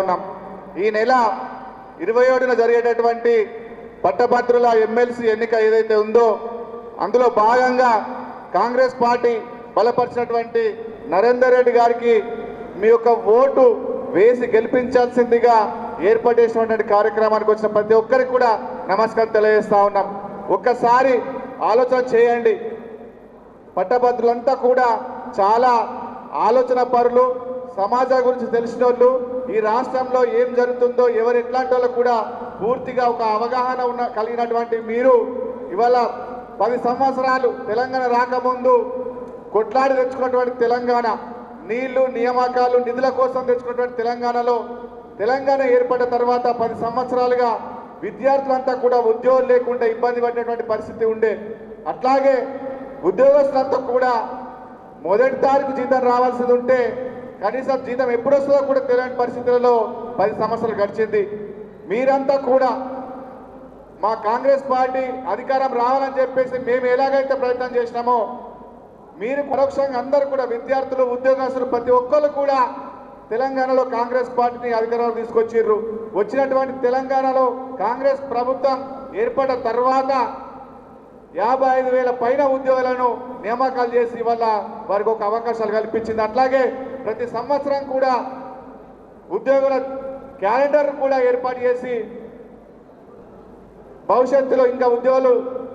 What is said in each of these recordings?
ఉన్నాం. ఈ నెల ఇరవై ఏడున జరిగేటటువంటి పట్టభద్రుల ఎమ్మెల్సీ ఎన్నిక ఏదైతే ఉందో అందులో భాగంగా కాంగ్రెస్ పార్టీ బలపరిచినటువంటి నరేందర్ రెడ్డి గారికి మీ యొక్క ఓటు వేసి గెలిపించాల్సిందిగా ఏర్పాటు కార్యక్రమానికి వచ్చిన ప్రతి ఒక్కరికి కూడా నమస్కారం తెలియజేస్తా ఉన్నాం. ఒక్కసారి ఆలోచన చేయండి. పట్టభద్రులంతా కూడా చాలా ఆలోచన పరులు సమాజం గురించి తెలిసిన వాళ్ళు ఈ రాష్ట్రంలో ఏం జరుగుతుందో ఎవరు ఎట్లాంటి కూడా పూర్తిగా ఒక అవగాహన ఉన్న కలిగినటువంటి మీరు ఇవాళ పది సంవత్సరాలు తెలంగాణ రాకముందు కొట్లాడి తెచ్చుకున్నటువంటి తెలంగాణ నీళ్ళు నియామకాలు నిధుల కోసం తెచ్చుకున్నటువంటి తెలంగాణలో తెలంగాణ ఏర్పడిన తర్వాత పది సంవత్సరాలుగా విద్యార్థులంతా కూడా ఉద్యోగం లేకుండా ఇబ్బంది పడినటువంటి పరిస్థితి ఉండే. అట్లాగే ఉద్యోగస్తులంతా కూడా మొదటి తారీఖు జీతం రావాల్సింది ఉంటే కనీసం జీతం ఎప్పుడు వస్తుందో కూడా తెలియని పరిస్థితులలో పది సంవత్సరాలు గడిచింది. మీరంతా కూడా మా కాంగ్రెస్ పార్టీ అధికారం రావాలని చెప్పేసి మేము ఎలాగైతే ప్రయత్నం చేసినామో మీరు పరోక్షంగా అందరూ కూడా విద్యార్థులు ఉద్యోగస్తులు ప్రతి ఒక్కరు కూడా తెలంగాణలో కాంగ్రెస్ పార్టీని అధికారంలో తీసుకొచ్చిర్రు. వచ్చినటువంటి తెలంగాణలో కాంగ్రెస్ ప్రభుత్వం ఏర్పడిన తర్వాత యాభై ఐదు వేల పైన ఉద్యోగులను నియామకాలు చేసి వల్ల వారికి ఒక అవకాశాలు కల్పించింది. అట్లాగే ప్రతి సంవత్సరం కూడా ఉద్యోగుల క్యాలెండర్ కూడా ఏర్పాటు చేసి భవిష్యత్తులో ఇంకా ఉద్యోగులు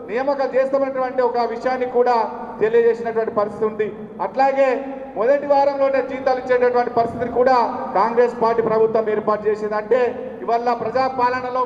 నియామకాలు చేస్తామన్నటువంటి ఒక విషయాన్ని కూడా తెలియజేసినటువంటి పరిస్థితి ఉంది. అట్లాగే మొదటి వారంలోనే జీతాలు ఇచ్చేటటువంటి పరిస్థితిని కూడా కాంగ్రెస్ పార్టీ ప్రభుత్వం ఏర్పాటు చేసింది. అంటే ఇవాళ ప్రజాపాలనలో